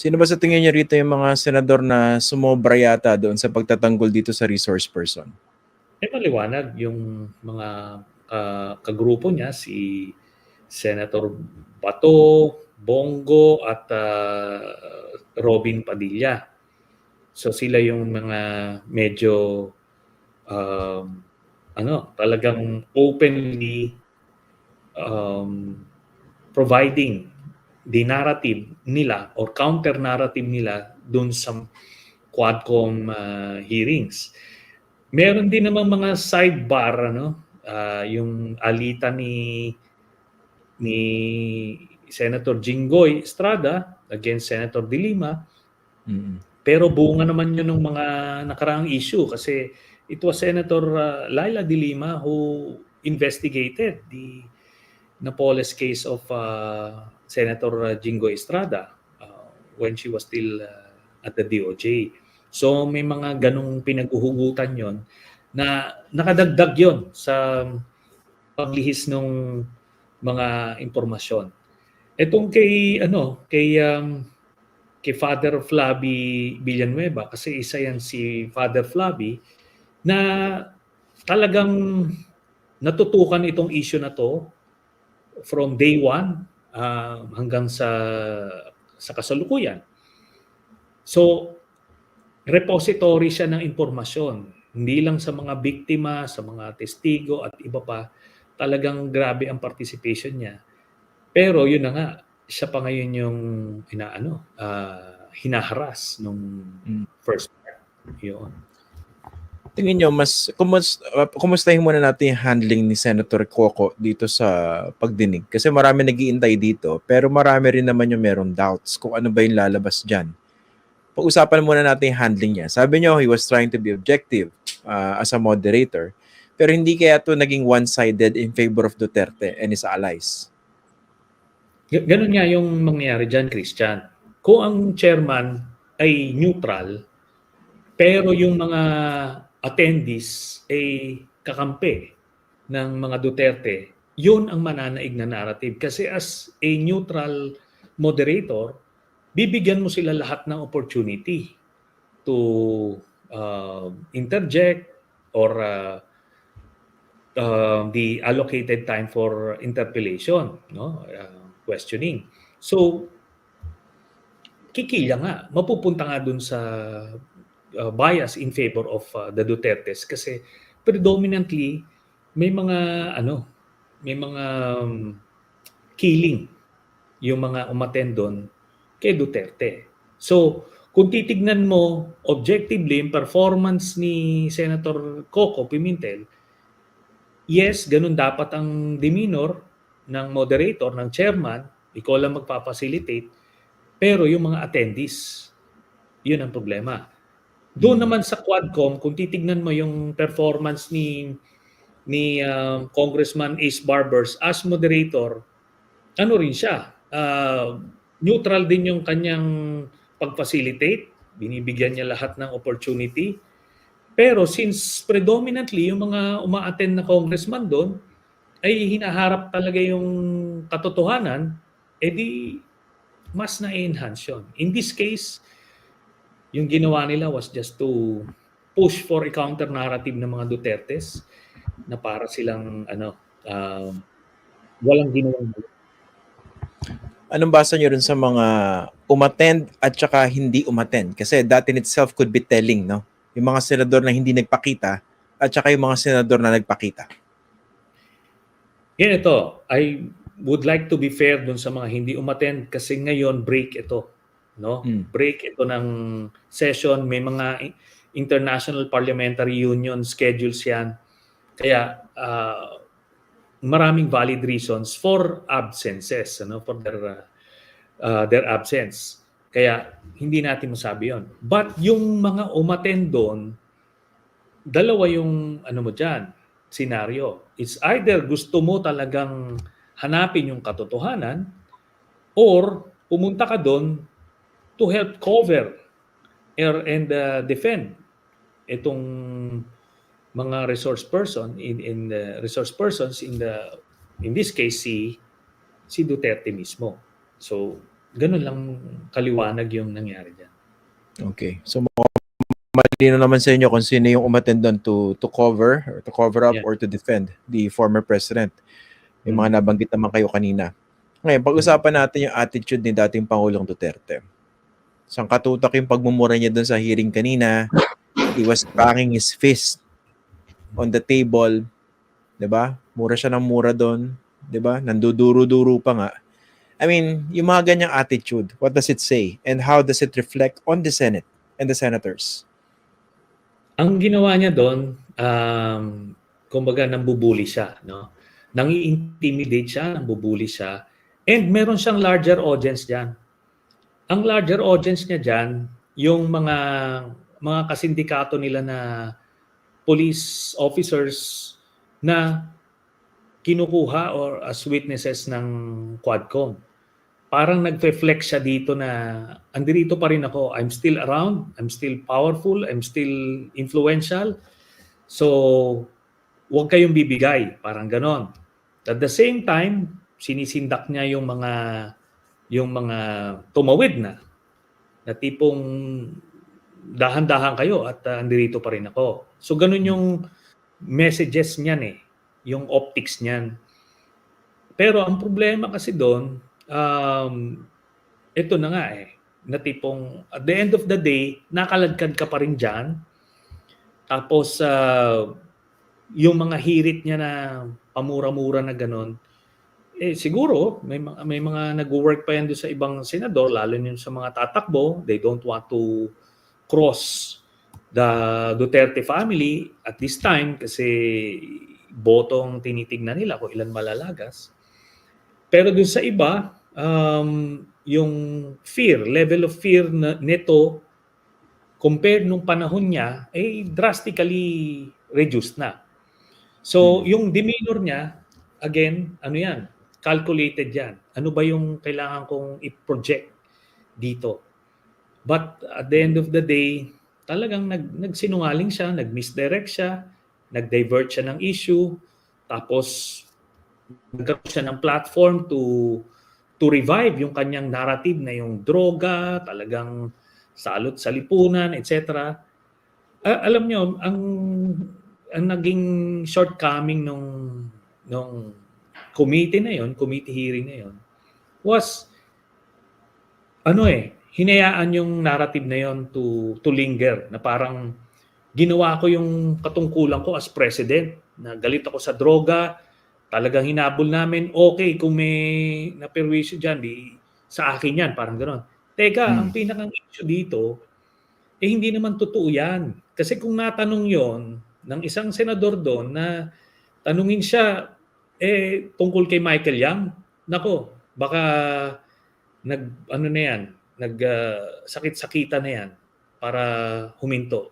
Sino ba sa tingin niyo rito yung mga senador na sumobra yata doon sa pagtatanggol dito sa resource person? Eh maliwanag yung mga ah, kagrupo niya, si Senator Bato, Bongo at ah, Robin Padilla. So sila yung mga medyo um, ano, talagang openly um, providing the narrative nila or counter narrative nila dun sa Quadcom ah, hearings. Meron din namang mga sidebar ano, ah, yung alita ni ni Senator Jinggoy Estrada against Senator De Lima Mm. pero bunga naman yun ng mga nakaraang issue kasi it was Senator uh, Laila De Lima who investigated the Napoles case of uh, Senator Jingo Estrada uh, when she was still uh, at the DOJ. So may mga ganong pinaghuhugutan yon na nakadagdag yon sa paglihis ng mga impormasyon. Etong kay ano, kay um, kay Father Flavi Villanueva kasi isa yan si Father Flavi na talagang natutukan itong issue na to from day one ah, hanggang sa sa kasalukuyan. So, repository siya ng impormasyon. Hindi lang sa mga biktima, sa mga testigo at iba pa. Talagang grabe ang participation niya. Pero yun na nga, siya pa ngayon yung inaano, ah, hinaharas nung Mm. first part. Yun. Tingin nyo, mas, kumus, uh, kumustahin muna natin yung handling ni Senator Coco dito sa pagdinig. Kasi marami nagiintay dito, pero marami rin naman yung meron doubts kung ano ba yung lalabas dyan. Pag-usapan muna natin yung handling niya. Sabi nyo, he was trying to be objective uh, as a moderator, pero hindi kaya to naging one-sided in favor of Duterte and his allies. Ganun nga yung mangyayari dyan, Christian. Kung ang chairman ay neutral, pero yung mga attendees ay kakampi ng mga Duterte, yun ang mananaig na narrative. Kasi as a neutral moderator, bibigyan mo sila lahat ng opportunity to uh, interject or uh, uh, the allocated time for interpellation, no? Uh, questioning. So, kikila nga, mapupunta nga dun sa uh, bias in favor of uh, the Dutertes kasi predominantly may mga ano, may mga um, killing yung mga umattend doon kay Duterte. So, kung titignan mo objectively yung performance ni Senator Coco Pimentel, yes, ganun dapat ang demeanor ng moderator, ng chairman, ikaw lang magpapacilitate, pero yung mga attendees, yun ang problema. Doon naman sa Quadcom, kung titignan mo yung performance ni ni um, Congressman Ace Barbers as moderator, ano rin siya, uh, neutral din yung kanyang pag-facilitate, binibigyan niya lahat ng opportunity. Pero since predominantly yung mga uma-attend na congressman doon ay hinaharap talaga yung katotohanan, edi mas na-enhance yun. In this case, yung ginawa nila was just to push for a counter narrative ng mga Dutertes na para silang ano um, walang ginawang Anong basa nyo rin sa mga umattend at saka hindi umattend? Kasi that in itself could be telling, no? Yung mga senador na hindi nagpakita at saka yung mga senador na nagpakita. Yan ito, I would like to be fair dun sa mga hindi umattend kasi ngayon break ito, no? Mm. Break ito ng session, may mga international parliamentary union schedules yan. Kaya ah, maraming valid reasons for absences, ano, for their uh, uh, their absence. Kaya hindi natin masabi 'yon. But yung mga umattend doon, dalawa yung ano mo diyan, scenario. It's either gusto mo talagang hanapin yung katotohanan or pumunta ka doon to help cover er, and uh, defend itong mga resource person in in the resource persons in the in this case si si Duterte mismo. So ganun lang kaliwanag yung nangyari dyan. Okay. So malino naman sa inyo kung sino yung umattend doon to to cover or to cover up Yeah. or to defend the former president. Yung mga nabanggit naman kayo kanina. Ngayon, pag-usapan natin yung attitude ni dating Pangulong Duterte. Sang katutak yung pagmumura niya doon sa hearing kanina. He was banging his fist on the table. 'Di ba? Mura siya ng mura doon. 'Di ba? Nanduduro-duro pa nga. I mean, yung mga ganyang attitude, what does it say? And how does it reflect on the Senate and the senators? Ang ginawa niya doon, um, kumbaga nambubuli siya, no? Nangi-intimidate siya, nambubuli siya, and meron siyang larger audience diyan. Ang larger audience niya diyan, yung mga mga kasindikato nila na police officers na kinukuha or as witnesses ng Quadcom. Parang nag-reflect siya dito na andirito pa rin ako. I'm still around. I'm still powerful. I'm still influential. So, huwag kayong bibigay. Parang ganon. At the same time, sinisindak niya yung mga yung mga tumawid na na tipong dahan-dahan kayo at uh, andirito pa rin ako. So ganun yung messages niyan eh, yung optics niyan. Pero ang problema kasi doon, um, ito na nga eh, na tipong at the end of the day, nakaladkad ka pa rin dyan. Tapos, uh, yung mga hirit niya na pamura-mura na ganun, eh siguro may may mga nagwo-work pa yan doon sa ibang senador lalo na sa mga tatakbo, they don't want to cross the Duterte family at this time kasi botong tinitignan nila kung ilan malalagas. Pero dun sa iba, um, yung fear, level of fear na, nito compared nung panahon niya, eh drastically reduced na. So, yung demeanor niya, again, ano yan, calculated yan. Ano ba yung kailangan kong i-project dito? But at the end of the day, talagang nag, nagsinungaling siya, nag-misdirect siya, nag-divert siya ng issue, tapos nagkaroon siya ng platform to to revive yung kanyang narrative na yung droga, talagang salot sa lipunan, etc. Ah, alam niyo, ang ang naging shortcoming nung nung committee na yon, committee hearing na yon, was ano eh, hinayaan yung narrative na yon to to linger na parang ginawa ko yung katungkulan ko as president na galit ako sa droga, talagang hinabol namin, okay, kung may naperwisyo dyan, di, sa akin yan, parang gano'n. Teka, Hmm. ang pinakang issue dito, eh hindi naman totoo yan. Kasi kung natanong yon ng isang senador doon na tanungin siya, eh, tungkol kay Michael Young, nako, baka nag, ano na yan, nag uh, sakit-sakita na yan para huminto.